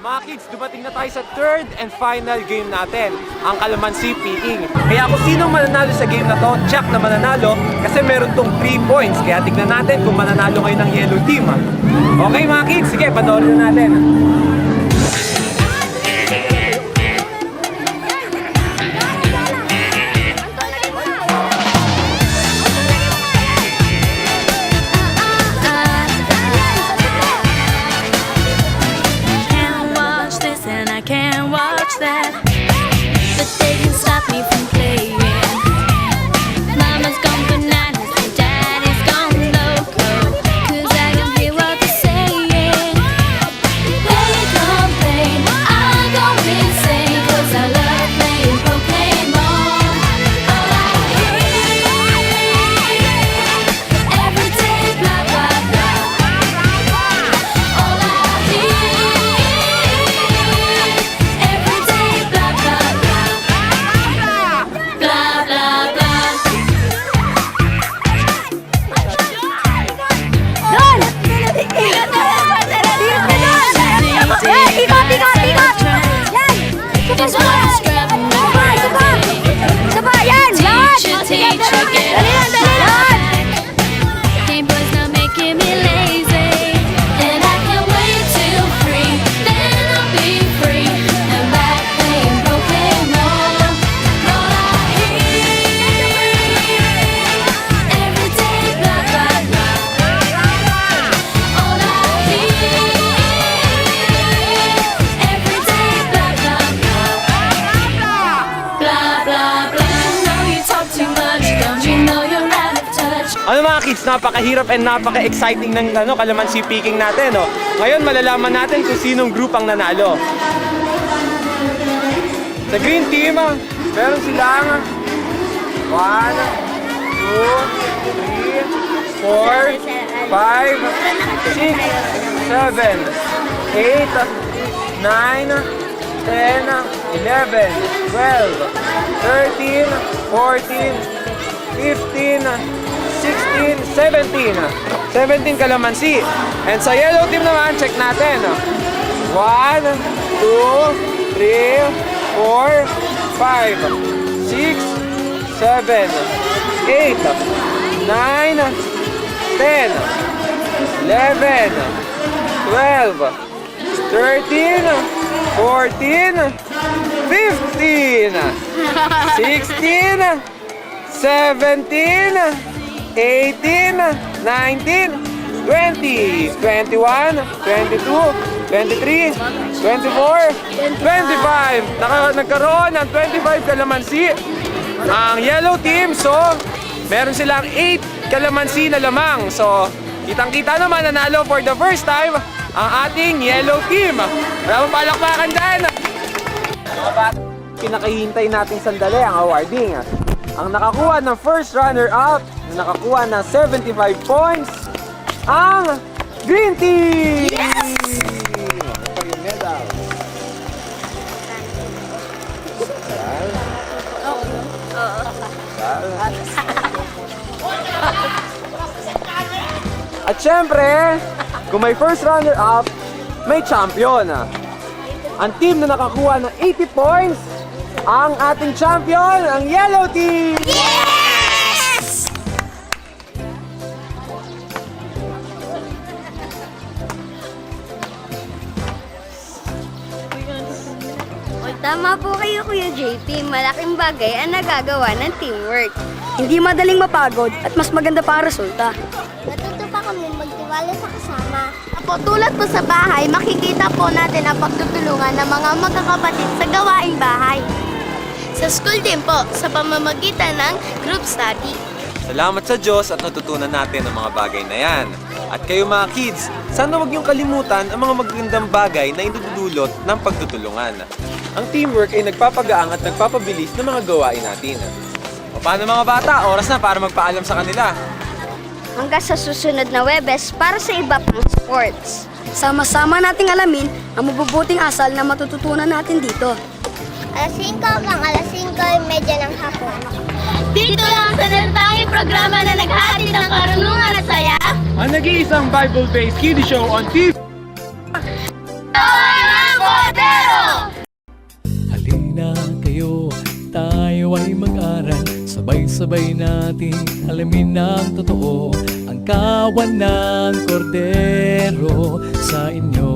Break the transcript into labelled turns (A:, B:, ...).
A: mga kids, dumating na tayo sa third and final game natin, ang Kalamansi Peeing. Kaya kung sino mananalo sa game na to, check na mananalo kasi meron tong 3 points. Kaya tignan natin kung mananalo ngayon ng yellow team. Okay mga kids, sige, panoorin na natin.
B: that, but they
C: can stop me
D: again.
A: Ano mga kids, napakahirap and napaka-exciting ng ano, kalamansi picking natin. No? Oh. Ngayon, malalaman natin kung sinong group ang nanalo. Sa green team, ah, meron silang 1, 2, 3, 4, 5, 6, 7, 8, 9, 10, 11, 12, 13, 14, 15, 16, 17. 17 kalamansi. And sa yellow team naman, check natin. 1, 2, 3, 4, 5, 6, 7, 8, 9, 10, 11, 12, 13, 14, 15, 16, 17, 18, 19, 20, 21, 22, 23, 24, 25. Naka, nagkaroon ng 25 kalamansi ang yellow team. So, meron silang 8 kalamansi na lamang. So, kitang-kita naman nanalo for the first time ang ating yellow team. Maraming palakpakan dyan! Pinakahintay nating sandali ang awarding. Ang nakakuha ng first runner-up na nakakuha ng 75 points ang Green Team!
D: Yes! Ito medal.
A: At syempre, kung may first runner-up, may champion. Ang team na nakakuha ng 80 points, ang ating champion, ang Yellow Team!
E: Yeah!
F: Tama po kayo Kuya JP, malaking bagay ang nagagawa ng teamwork.
G: Hindi madaling mapagod at mas maganda pa ang resulta.
H: Natuto pa kami magtiwala sa kasama.
I: Apo, tulad po sa bahay, makikita po natin ang pagtutulungan ng mga magkakapatid sa gawaing bahay.
J: Sa school din po, sa pamamagitan ng group study.
A: Salamat sa Diyos at natutunan natin ang mga bagay na yan. At kayo mga kids, sana huwag niyong kalimutan ang mga magandang bagay na indudulot ng pagtutulungan. Ang teamwork ay nagpapagaang at nagpapabilis ng mga gawain natin. O paano mga bata, oras na para magpaalam sa kanila.
K: Hanggang sa susunod na Webes para sa iba pang sports.
L: Sama-sama nating alamin ang mabubuting asal na matututunan natin dito.
M: Alas 5 hanggang alas 5 medya ng hapon.
N: Dito lang sa nagtanging programa na naghahatid ng karunungan at saya.
A: Ang nag-iisang Bible-based kiddie show on TV.
O: Tawa ng Bordero!
P: Halina kayo, tayo ay mag-aral. Sabay-sabay natin alamin ang totoo. Ang kawan ng kordero sa inyo.